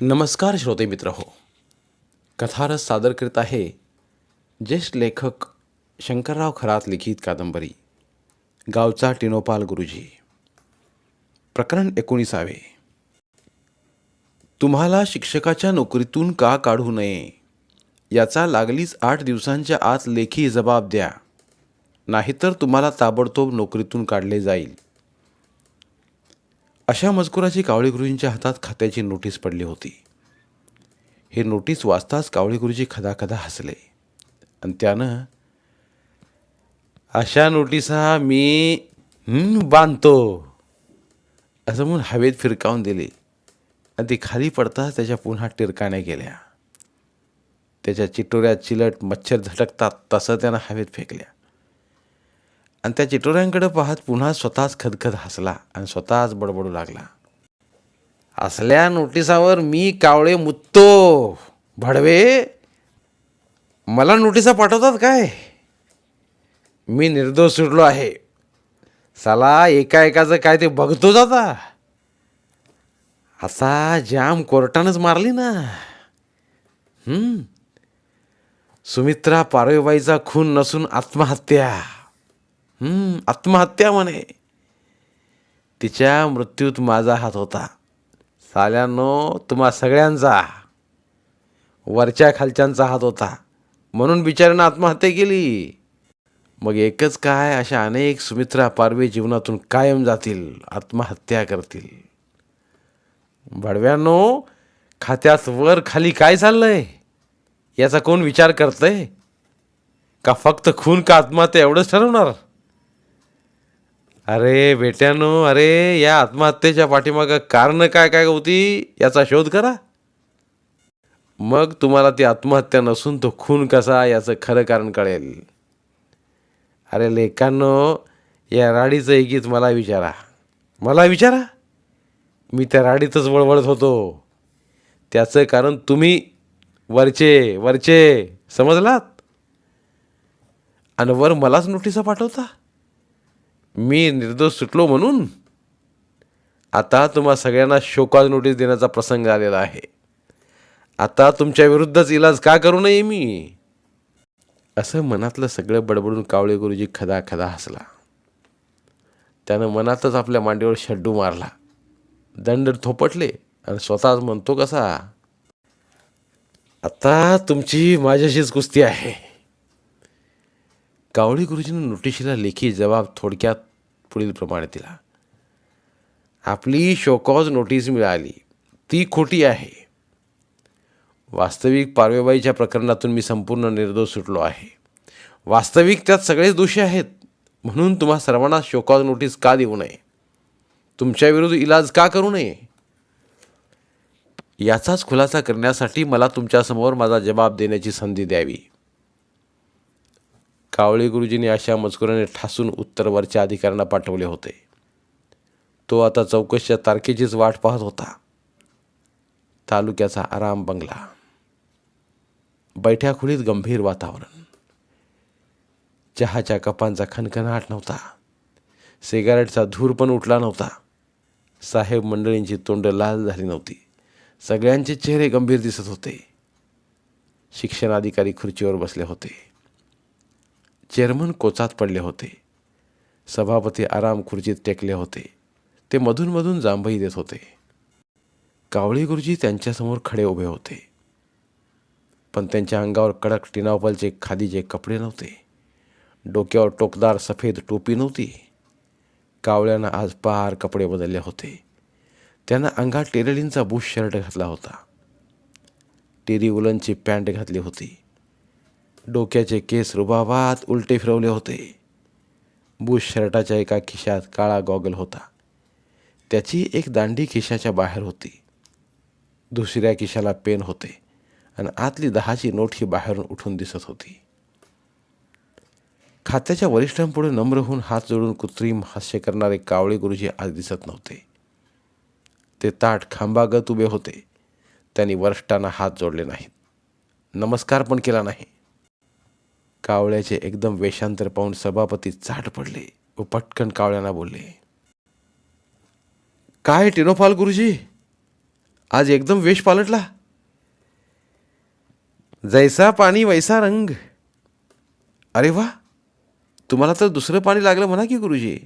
नमस्कार श्रोते मित्र हो. कथारस सादर करीत आहे ज्येष्ठ लेखक शंकरराव खरात लिखित कादंबरी. गावचा टिनोपाल गुरुजी. प्रकरण एकोणीसावे. तुम्हाला शिक्षकाच्या नोकरीतून का काढू नये? याचा लागलीच आठ दिवसांच्या आत लेखी जबाब द्या. नाहीतर तुम्हाला ताबडतोब नोकरीतून काढले जाईल. अशा मजकुराची कावळीगुरुजींच्या हातात खात्याची नोटीस पडली होती. हे नोटीस वाचताच कावळीगुरुजी खदाखदा हसले. आणि त्यानं अशा नोटिसा मी बांधतो. असं म्हणून हवेत फिरकावून दिली. आणि ती खाली पडताच त्याच्या पुन्हा टिरकाण्या गेल्या. त्याच्या चिटोऱ्यात चिलट मच्छर झटकतात तसं त्यानं हवेत फेकल्या. आणि त्या चिटोऱ्यांकडे पाहत पुन्हा स्वतःच खदखद हसला आणि स्वतःच बडबडू लागला. असल्या नोटिसावर मी कावळे मुत्तो. भडवे मला नोटिसा पाठवतात काय? मी निर्दोष सुटलो आहे. साला एका एकाचं काय ते बघतोच आता असा जाम कोर्टानंच मारली ना. सुमित्रा पारवेबाईचा खून नसून आत्महत्या. आत्महत्या म्हणे. तिच्या मृत्यूत माझा हात होता. साल्यानो तुम्हा सगळ्यांचा वरच्या खालच्यांचा हात होता. म्हणून बिचाऱ्यानं आत्महत्या केली. मग एकच काय अशा अनेक सुमित्रा पारवे जीवनातून कायम जातील आत्महत्या करतील. भडव्यानो खात्यात वर खाली काय चाललंय? याचा कोण विचार करतंय? का फक्त खून का आत्महत्या एवढंच ठरवणार? अरे बेट्यानो अरे या आत्महत्येच्या पाठीमागं कारण काय काय होती याचा शोध करा. मग तुम्हाला ती आत्महत्या नसून तो खून कसा याचं खरं कारण कळेल. अरे लेखांनो या राडीचं एकीत मला विचारा. मला विचारा. मी त्या राडीतच वळवळत होतो. त्याचं कारण तुम्ही वरचे वरचे समजलात? आणि वर मलाच नोटिसा पाठवता? मी निर्दोष सुटलो म्हणून आता तुम्हा सगळ्यांना शोकाज नोटीस देण्याचा प्रसंग आलेला आहे. आता तुमच्या विरुद्धच इलाज का करू नये मी? असं मनातलं सगळं बडबडून कावळे गुरुजी खदा खदा हसला. त्यानं मनातच आपल्या मांडीवर शड्डू मारला. दंड थोपटले आणि स्वतःच म्हणतो कसा आता तुमची माझ्याशीच कुस्ती आहे. कावळी गुरुजींनी नोटिशीला लेखी जबाब थोडक्यात पुढील प्रमाणे दिला. आपली शोकॉज नोटीस मिळाली. ती खोटी आहे. वास्तविक पारवेबाईच्या प्रकरणातून मी संपूर्ण निर्दोष सुटलो आहे. वास्तविक त्यात सगळेच दोषी आहेत. म्हणून तुम्हा सर्वांना शोकॉज नोटीस का देऊ नये? तुमच्या विरुद्ध इलाज का करू नये? याचाच खुलासा करण्यासाठी मला तुमच्यासमोर माझा जबाब देण्याची संधी द्यावी. कावळे गुरुजींनी अशा मजकुराने ठासून उत्तरवरच्या अधिकाऱ्यांना पाठवले होते. तो आता चौकशीच्या तारखेचीच वाट पाहत होता. तालुक्याचा आराम बंगला. बैठ्या खोलीत गंभीर वातावरण. चहाच्या कपांचा खणखणाट नव्हता. सिगारेटचा धूर पण उठला नव्हता. साहेब मंडळींची तोंड लाल झाली नव्हती. सगळ्यांचे चेहरे गंभीर दिसत होते. शिक्षणाधिकारी खुर्चीवर बसले होते. चेअरमन कोचात पडले होते. सभापती आराम खुर्चीत टेकले होते. ते मधूनमधून जांभई देत होते. कावळी गुरुजी त्यांच्यासमोर खडे उभे होते. पण त्यांच्या अंगावर कडक टिनावपलचे खादीचे कपडे नव्हते. डोक्यावर टोकदार सफेद टोपी नव्हती. कावळ्यानं आज पार कपडे बदलले होते. त्यानं अंगात टेरेलींचा बुश शर्ट घातला होता. टेरी उलनची पॅन्ट घातली होती. डोक्याचे केस रुबाबात उलटे फिरवले होते. बुश शर्टाच्या एका खिशात काळा गॉगल होता. त्याची एक दांडी खिशाच्या बाहेर होती. दुसऱ्या खिशाला पेन होते आणि आतली दहाची नोट ही बाहेरून उठून दिसत होती. खात्याच्या वरिष्ठांपुढे नम्र होऊन हात जोडून कृत्रिम हास्य करणारे कावळे गुरुजी आज दिसत नव्हते. ते ताट खांबागत उभे होते. त्यांनी वरिष्ठांना हात जोडले नाहीत. नमस्कार पण केला नाही. कावळ्याचे एकदम वेषांतर पाहून सभापती चाट पडले व पटकन कावळ्यांना बोलले काय टिनोफाल गुरुजी? आज एकदम वेश पालटला. जैसा पाणी वैसा रंग. अरे वा! तुम्हाला तर दुसरं पाणी लागलं म्हणा की गुरुजी.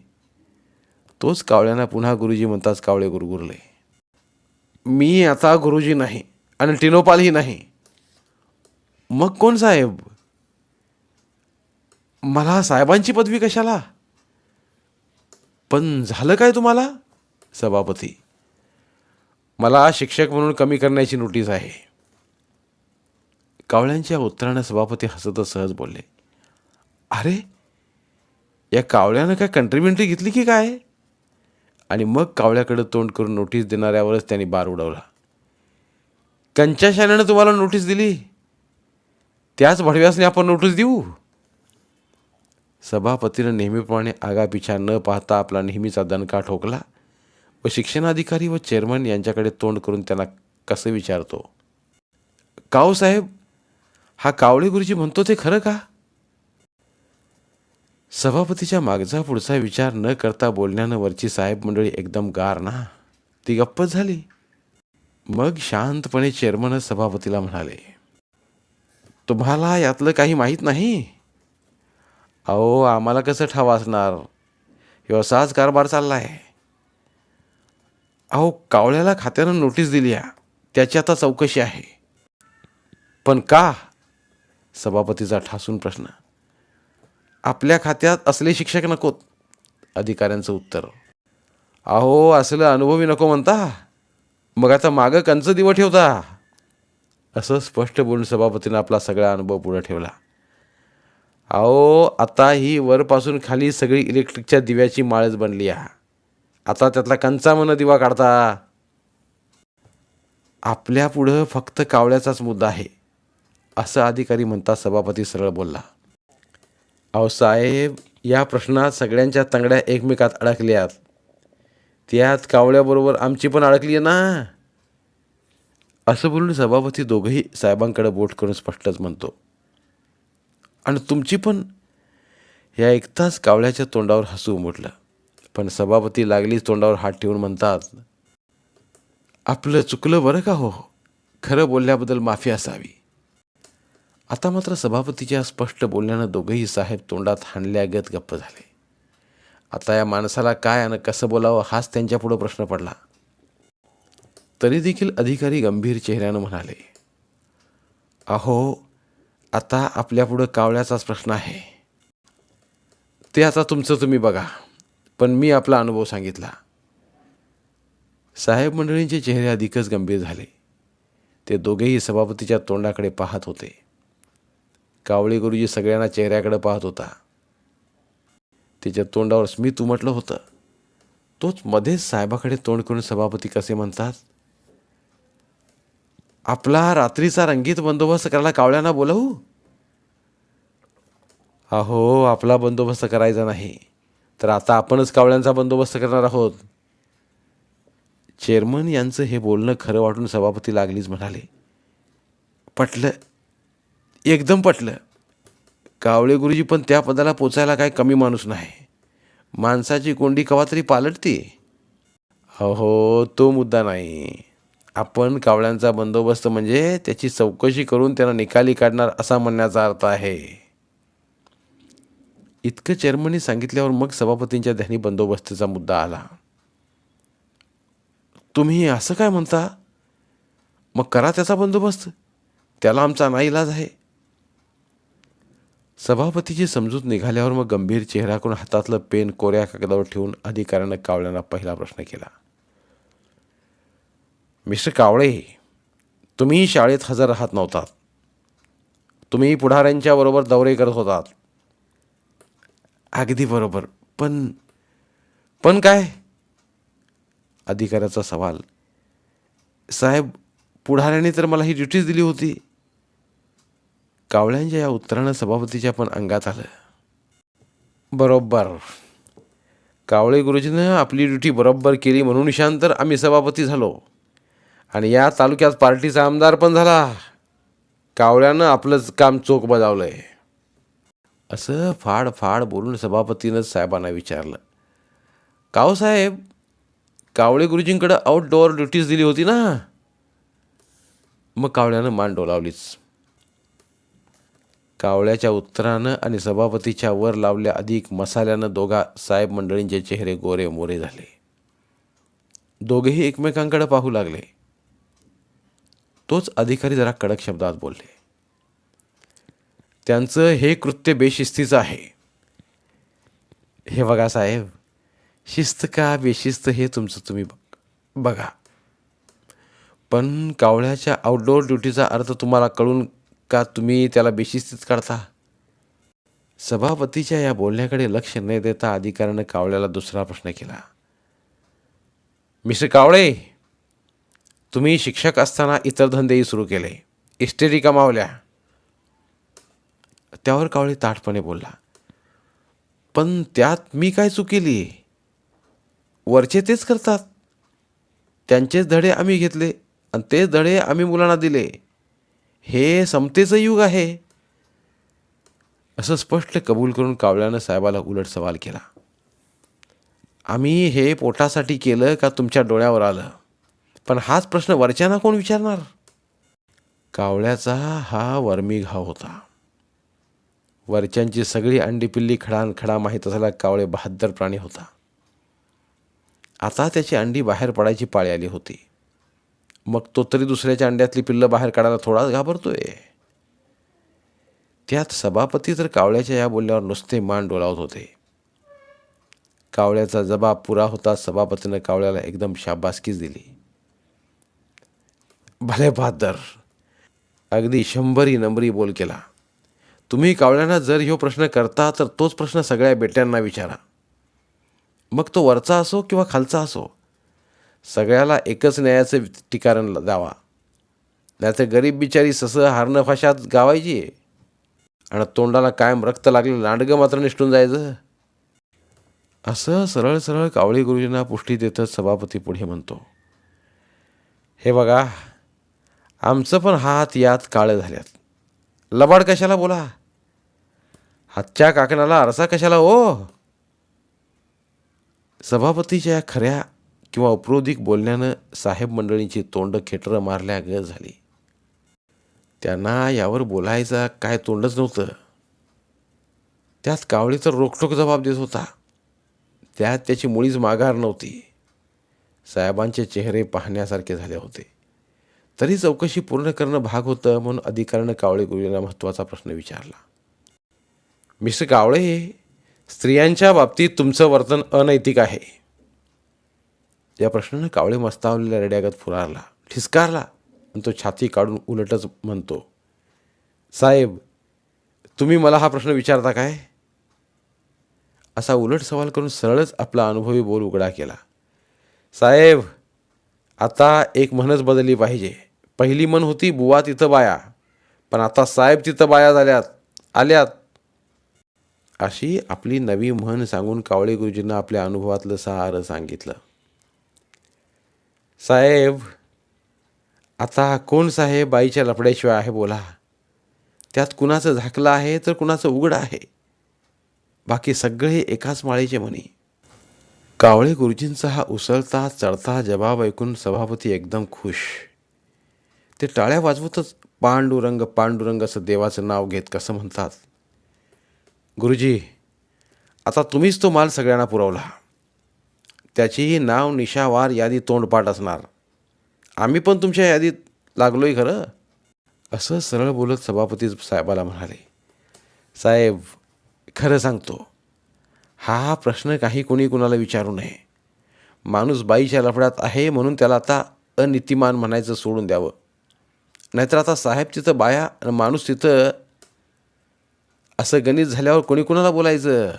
तोच कावळ्यांना पुन्हा गुरुजी म्हणताच कावळे गुरगुरले मी आता गुरुजी नाही आणि टिनोपालही नाही. मग कोण साहेब? मला साहेबांची पदवी कशाला? पण झालं काय तुम्हाला? सभापती. मला शिक्षक म्हणून कमी करण्याची नोटीस आहे. कावळ्यांच्या उत्तरानं सभापती हसतच सहज बोलले. अरे या कावळ्यानं काय कंट्रीमेंटरी घेतली की काय? आणि मग कावळ्याकडे तोंड करून नोटीस देणाऱ्यावरच त्यांनी बार उडवला. कंच्या शाण्यानं तुम्हाला नोटीस दिली? त्याच भडव्यासने आपण नोटीस देऊ? सभापतीनं नेहमीप्रमाणे आगापिछा न पाहता आपला नेहमीचा दणका ठोकला. व शिक्षणाधिकारी व चेअरमन यांच्याकडे तोंड करून त्यांना कसं विचारतो? काहो साहेब हा कावळे गुरुजी म्हणतो ते खरं का? सभापतीच्या मागचा पुढचा विचार न करता बोलण्यानं वरची साहेब मंडळी एकदम गार ना. ती गप्पच झाली. मग शांतपणे चेअरमनच सभापतीला म्हणाले तुम्हाला यातलं काही माहीत नाही? अहो आम्हाला कसं ठाव असणार? ह्यो असाच कारभार आहे अहो कावळ्याला खात्यानं नोटीस दिली आहे. त्याची आता चौकशी आहे. पण का? सभापतीचा ठासून प्रश्न. आपल्या खात्यात असले शिक्षक नकोत अधिकाऱ्यांचं उत्तर. अहो असलं अनुभवी नको म्हणता. मग आता मागं कंच दिवं ठेवता. असं स्पष्ट बोलून सभापतीनं आपला सगळा अनुभव पुढं ठेवला. अहो आता ही वरपासून खाली सगळी इलेक्ट्रिकच्या दिव्याची माळच बनली आहे. आता त्यातला कंचामनं दिवा काढता. आपल्या पुढं फक्त कावळ्याचाच मुद्दा आहे असं अधिकारी म्हणता सभापती सरळ बोलला. अहो साहेब या प्रश्नात सगळ्यांच्या तंगड्या एकमेकात अडकल्यात. त्यात कावळ्याबरोबर आमची पण अडकली आहे ना? असं बोलून सभापती दोघंही साहेबांकडे बोट करून स्पष्टच म्हणतो. आणि तुमची पण. या ऐकताच कावळ्याच्या तोंडावर हसू उमटलं. पण सभापती लागलीच तोंडावर हात ठेवून म्हणतात आपलं चुकलं बरं का हो? खरं बोलल्याबद्दल माफी असावी. आता मात्र सभापतीच्या स्पष्ट बोलण्यानं दोघंही साहेब तोंडात हाणल्यागत गप्प झाले. आता या माणसाला काय आणि कसं बोलावं हाच त्यांच्यापुढं प्रश्न पडला. तरी देखील अधिकारी गंभीर चेहऱ्यानं म्हणाले अहो आता आपल्यापुढं कावळ्याचाच प्रश्न आहे. ते आता तुमचं तुम्ही बघा पण मी आपला अनुभव सांगितला. साहेब मंडळींचे चेहरे अधिकच गंभीर झाले. ते दोघेही सभापतीच्या तोंडाकडे पाहत होते. कावळे गुरुजी सगळ्यांना चेहऱ्याकडे पाहत होता. त्याच्या तोंडावर स्मित उमटलं होतं. तोच मध्येच साहेबाकडे तोंड करून सभापती कसे म्हणतात? आपला रात्रीचा रंगीत बंदोबस्त करायला कावळ्यांना बोलावू? अहो आपला बंदोबस्त करायचा नाही. तर आता आपणच कावळ्यांचा बंदोबस्त करणार आहोत. चेअरमन यांचं हे बोलणं खरं वाटून सभापती लागलीच म्हणाले. पटलं. एकदम पटलं. कावळे गुरुजी पण त्या पदाला पोचायला काय कमी माणूस नाही. माणसाची कोंडी कवा तरी पालटते. अहो तो मुद्दा नाही. आपण कावळ्यांचा बंदोबस्त म्हणजे त्याची चौकशी करून त्यांना निकाली काढणार असा म्हणण्याचा अर्थ आहे. इतकं चेअरमननी सांगितल्यावर मग सभापतींच्या ध्यानी बंदोबस्ताचा मुद्दा आला. तुम्ही असं काय म्हणता? मग करा त्याचा बंदोबस्त. त्याला आमचा नाईलाज आहे. सभापतीची समजूत निघाल्यावर मग गंभीर चेहरा करून हातातलं पेन कोऱ्या कागदावर ठेवून अधिकाऱ्यानं कावळ्यांना पहिला प्रश्न केला. मिस्टर कावळे तुम्ही शाळेत हजर राहत नव्हतात. तुम्ही पुढाऱ्यांच्या बरोबर दौरे करत होतात. अगदी बरोबर. पण पण काय? अधिकाऱ्याचा सवाल. साहेब पुढाऱ्याने तर मला ही ड्युटीच दिली होती. कावळ्यांच्या या उत्तरानं सभापतीच्या पण अंगात आलं. बरोबर. कावळे गुरुजीनं आपली ड्युटी बरोबर केली म्हणून शांत तर आम्ही सभापती झालो. आणि या तालुक्यात पार्टीचा आमदार पण झाला. कावळ्यानं आपलंच काम चोख बजावलंय. असं फाड फाड बोलून सभापतीनंच साहेबांना विचारलं. काव साहेब कावळे गुरुजींकडं आउटडोअर ड्युटीज दिली होती ना? मग कावळ्यानं मान डोलावलीच. कावळ्याच्या उत्तरानं आणि सभापतीच्या वर लावल्या अधिक मसाल्यानं दोघा साहेब मंडळींचे चेहरे गोरे मोरे झाले. दोघेही एकमेकांकडे पाहू लागले. तोच अधिकारी जरा कडक शब्दात बोलले. त्यांचं हे कृत्य बेशिस्तीचं आहे. हे बघा साहेब शिस्त का बेशिस्त हे तुमचं तुम्ही बघ- बघा. पण कावळ्याच्या आउटडोअर ड्युटीचा अर्थ तुम्हाला कळून का तुम्ही त्याला बेशिस्तीत काढता? सभापतीच्या या बोलण्याकडे लक्ष न देता अधिकाऱ्यानं कावळ्याला दुसरा प्रश्न केला. मिस्टर कावळे तुम्ही शिक्षक असताना इतर धंदेही सुरू केले. इस्टेरी कमावल्या त्यावर कावळे ताठपणे बोलला. पण त्यात मी काय चुकेली? वरचे तेच करतात. त्यांचेच धडे आम्ही घेतले आणि तेच धडे आम्ही मुलांना दिले. हे समतेचं युग आहे. असं स्पष्ट कबूल करून कावळ्यानं साहेबाला उलट सवाल केला. आम्ही हे पोटासाठी केलं का तुमच्या डोळ्यावर आलं? पण हाच प्रश्न वरच्यांना कोण विचारणार? कावळ्याचा हा वर्मी घाव होता. वरच्यांची सगळी अंडी पिल्ली खडान खडा माहीत असलेला कावळे बहाद्दर प्राणी होता. आता त्याची अंडी बाहेर पडायची पाळी आली होती. मग तो तरी दुसऱ्याच्या अंड्यातली पिल्लं बाहेर काढायला थोडाच घाबरतोय. त्यात सभापती तर कावळ्याच्या या बोलल्यावर नुसते मान डोलावत होते. कावळ्याचा जबाब पुरा होता सभापतीनं कावळ्याला एकदम शाबासकीच दिली. भले बहादर अगदी शंभरी नंबरी बोल केला. तुम्ही कावळ्यांना जर ह्यो प्रश्न करता तर तोच प्रश्न सगळ्या बेट्यांना विचारा. मग तो वरचा असो किंवा खालचा असो सगळ्याला एकच न्यायाचं ठिकाण द्यावा. नाहीतर गरीब बिचारी ससं हारणं फाशात गावायची आणि तोंडाला कायम रक्त लागलं लांडगं मात्र निष्ठून जायचं. असं सरळ सरळ कावळी गुरुजींना पुष्टी देतच सभापती पुढे म्हणतो. हे बघा आमचं पण हात यात काळं झाल्यात. लबाड कशाला बोला? हातच्या काकणाला आरसा कशाला ओ सभापतीच्या या खऱ्या किंवा उपरोधिक बोलण्यानं साहेब मंडळींची तोंड खेटरं मारल्या ग झाली. त्यांना यावर बोलायचा काय तोंडच नव्हतं. त्यात कावळी तर रोखठोक जबाब देत होता. त्यात त्याची मुळीच माघार नव्हती. साहेबांचे चेहरे पाहण्यासारखे झाले होते. तरी चौकशी पूर्ण करणं भाग होतं म्हणून अधिकाऱ्यानं कावळे गुरुजींना महत्त्वाचा प्रश्न विचारला. मिस्टर कावळे स्त्रियांच्या बाबतीत तुमचं वर्तन अनैतिक आहे. या प्रश्नानं कावळे मस्तावलेल्या रेड्यागत फुरारला ठिसकारला आणि तो छाती काढून उलटच म्हणतो साहेब तुम्ही मला हा प्रश्न विचारता काय? असा उलट सवाल करून सरळच आपला अनुभवी बोल उघडा केला. साहेब आता एक म्हणच बदलली पाहिजे. पहिली मन होती बुवा तिथं बाया. पण आता साहेब तिथं बाया झाल्यात आल्यात. अशी आपली नवी म्हण सांगून कावळे गुरुजींना आपल्या अनुभवातलं सारं सांगितलं. साहेब आता कोण साहेब बाईच्या लफड्याशिवाय आहे बोला? त्यात कुणाचं झाकलं आहे तर कुणाचं उघड आहे? बाकी सगळे एकाच माळेचे म्हणे. कावळे गुरुजींचा हा उसळता चढता जबाब ऐकून सभापती एकदम खुश. ते टाळ्या वाजवतच पांडुरंग पांडुरंग असं देवाचं नाव घेत कसं म्हणतात? गुरुजी आता तुम्हीच तो माल सगळ्यांना पुरवला. त्याचीही नाव निशावार यादी तोंडपाठ असणार. आम्ही पण तुमच्या यादीत लागलोय खरं? असं सरळ बोलत सभापती साहेबाला म्हणाले. साहेब खरं सांगतो हा प्रश्न काही कोणी कुणाला विचारू नये. माणूस बाईच्या लफड्यात आहे म्हणून त्याला आता अनितिमान म्हणायचं सोडून द्यावं. नाहीतर आता साहेब तिथं बाया आणि माणूस तिथं असं गणित झाल्यावर कोणी कुणाला बोलायचं?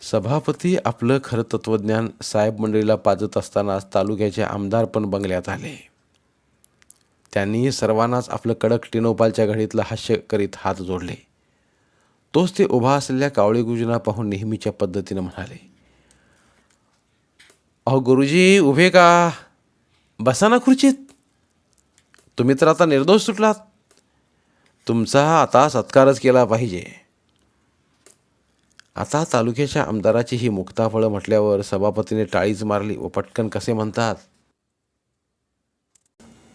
सभापती आपलं खरं तत्त्वज्ञान साहेब मंडळीला पाजत असतानाच तालुक्याचे आमदार पण बंगल्यात आले. त्यांनी सर्वांनाच आपलं कडक टिनोपालच्या घडीतलं हास्य करीत हात जोडले. तोच ते उभा असलेल्या कावळी गुरुजींना पाहून नेहमीच्या पद्धतीनं म्हणाले अहो गुरुजी उभे का? बसा ना खुर्चीत. तुम्ही तर आता निर्दोष सुटलात. तुमचा आता सत्कारच केला पाहिजे. आता तालुक्याच्या आमदाराची ही मुक्ताफळं म्हटल्यावर सभापतीने टाळीच मारली. व पटकन कसे म्हणतात?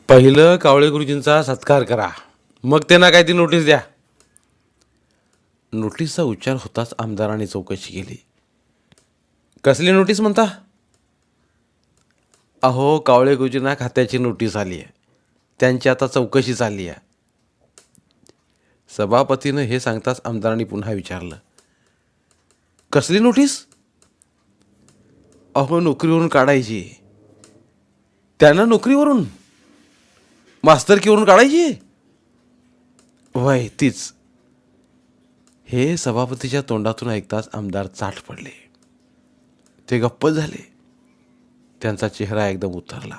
पहिलं कावळे गुरुजींचा सत्कार करा. मग त्यांना काय ती नोटीस द्या. नोटीसचा उच्चार होताच आमदाराने चौकशी केली. कसली नोटीस म्हणता? अहो कावळे गुरुजींना खात्याची नोटीस आली आहे त्यांची आता चौकशी चालली आहे. सभापतीनं हे सांगताच आमदारांनी पुन्हा विचारलं कसली नोटीस? अहो नोकरीवरून काढायची. त्यांना नोकरीवरून? मास्तरकीवरून काढायची? वय तीच. हे सभापतीच्या तोंडातून ऐकताच आमदार चाट पडले. ते गप्प झाले. त्यांचा चेहरा एकदम उतरला.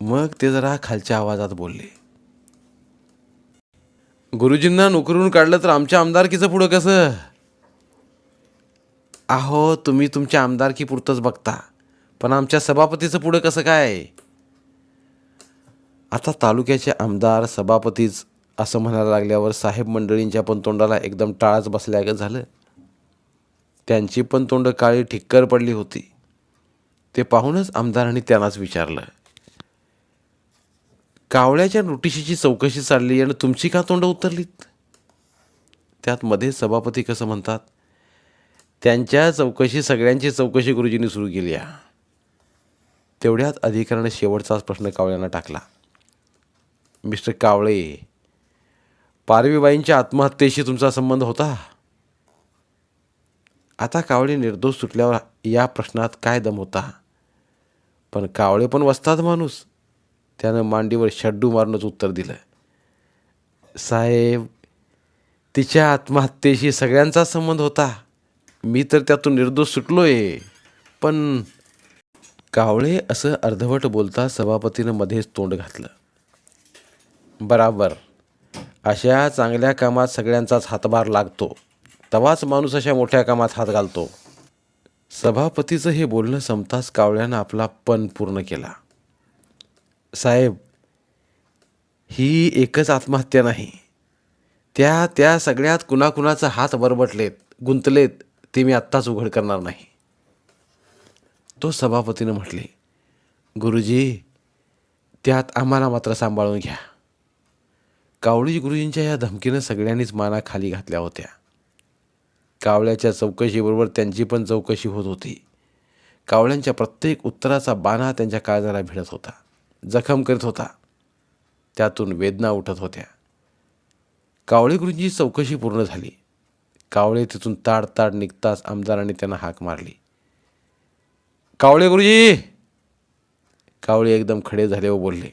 मग ते जरा खालच्या आवाजात बोलले. गुरुजींना नोकरून काढलं तर आमच्या आमदारकीचं पुढं कसं? अहो तुम्ही तुमच्या आमदारकी पुरतंच बघता. पण आमच्या सभापतीचं पुढं कसं काय? आता तालुक्याचे आमदार सभापतीच असं म्हणायला लागल्यावर साहेब मंडळींच्या पण तोंडाला एकदम टाळाच बसल्यागत झालं. त्यांची पण तोंड काळी ठिक्कर पडली होती. ते पाहूनच आमदारांनी त्यांनाच विचारलं. कावळ्याच्या नोटिशीची चौकशी चालली आणि तुमची का तोंड उतरलीत? त्यात मध्ये सभापती कसं म्हणतात? त्यांच्या चौकशी सगळ्यांची चौकशी गुरुजींनी सुरू केली आहे. तेवढ्यात अधिकाऱ्यानं शेवटचाच प्रश्न कावळ्यांना टाकला. मिस्टर कावळे पारवीबाईंच्या आत्महत्येशी तुमचा संबंध होता? आता कावळे निर्दोष सुटल्यावर या प्रश्नात काय दम होता? पण कावळे पण वसतात माणूस. त्यानं मांडीवर शड्डू मारूनच उत्तर दिलं साहेब तिच्या आत्महत्येशी सगळ्यांचा संबंध होता. मी तर त्यातून निर्दोष सुटलोय. पण कावळे असं अर्धवट बोलता सभापतीनं मध्येच तोंड घातलं. बराबर. अशा चांगल्या कामात सगळ्यांचाच हातभार लागतो. तवाच माणूस अशा मोठ्या कामात हात घालतो. सभापतीचं हे बोलणं संपताच कावळ्यानं आपला पण पूर्ण केला. साहेब ही एकच आत्महत्या नाही. त्या त्या सगळ्यात कुणाकुणाचा हात बरबटलेत गुंतलेत ते मी आत्ताच उघड करणार नाही. तो सभापतीनं म्हटले गुरुजी त्यात आम्हाला मात्र सांभाळून घ्या. कावळी गुरुजींच्या या धमकीनं सगळ्यांनीच माना खाली घातल्या होत्या. कावळ्याच्या चौकशीबरोबर त्यांची पण चौकशी होत होती. कावळ्यांच्या प्रत्येक उत्तराचा बाणा त्यांच्या काळजाला भिडत होता. जखम करीत होता. त्यातून वेदना उठत होत्या. कावळे गुरुजींची चौकशी पूर्ण झाली. कावळे तिथून ताड ताड निघताच आमदारांनी त्यांना हाक मारली. कावळे गुरुजी! कावळे एकदम खडे झाले व बोलले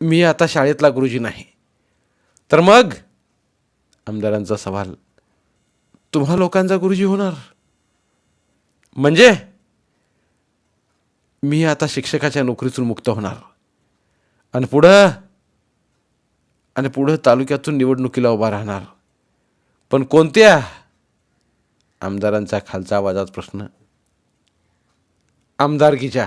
मी आता शाळेतला गुरुजी नाही. तर मग? आमदारांचा सवाल तुम्हा लोकांचा गुरुजी होणार. म्हणजे? मी आता शिक्षकाच्या नोकरीतून मुक्त होणार. आणि पुढं आणि पुढं तालुक्यातून निवडणुकीला उभा राहणार. पण कोणत्या? आमदारांचा खालचा आवाजात प्रश्न. आमदारकीच्या.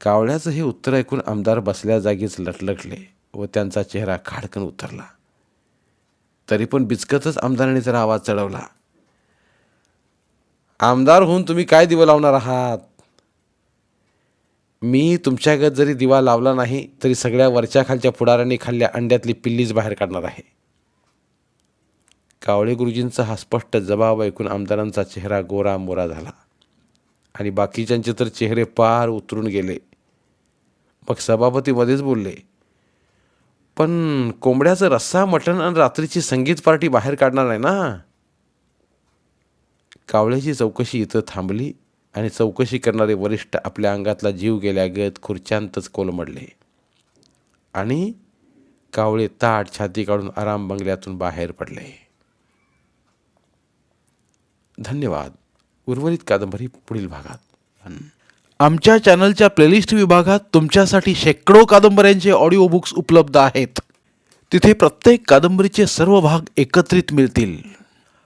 कावळ्याचं हे उत्तर ऐकून आमदार बसल्या जागीच लटलटले व त्यांचा चेहरा खाडकन उतरला. तरी पण बिचकतच आमदाराने जरा आवाज चढवला. आमदार होऊन तुम्ही काय दिवं लावणार आहात? मी तुमच्यागत जरी दिवा लावला नाही तरी सगळ्या वरच्या खालच्या पुढाऱ्यांनी खाल्ल्या अंड्यातली पिल्लीच बाहेर काढणार आहे. कावळे गुरुजींचा हा स्पष्ट जबाब ऐकून आमदारांचा चेहरा गोरा मोरा झाला. आणि बाकीच्यांचे तर चेहरे पार उतरून गेले. मग सभापतीमध्येच बोलले पण कोंबड्याचं रस्सा मटण आणि रात्रीची संगीत पार्टी बाहेर काढणार आहे ना? कावळ्याची चौकशी इथं थांबली. आणि चौकशी करणारे वरिष्ठ आपल्या अंगातला जीव गेल्यागत खुर्च्यांतच कोलमडले. आणि कावळे ताट छाती काढून आराम बंगल्यातून बाहेर पडले. धन्यवाद. उर्वरित कादंबरी पुढील भागात. आमच्या चॅनलच्या प्लेलिस्ट विभागात तुमच्यासाठी शेकडो कादंबऱ्यांचे ऑडिओ बुक्स उपलब्ध आहेत. तिथे प्रत्येक कादंबरीचे सर्व भाग एकत्रित मिळतील.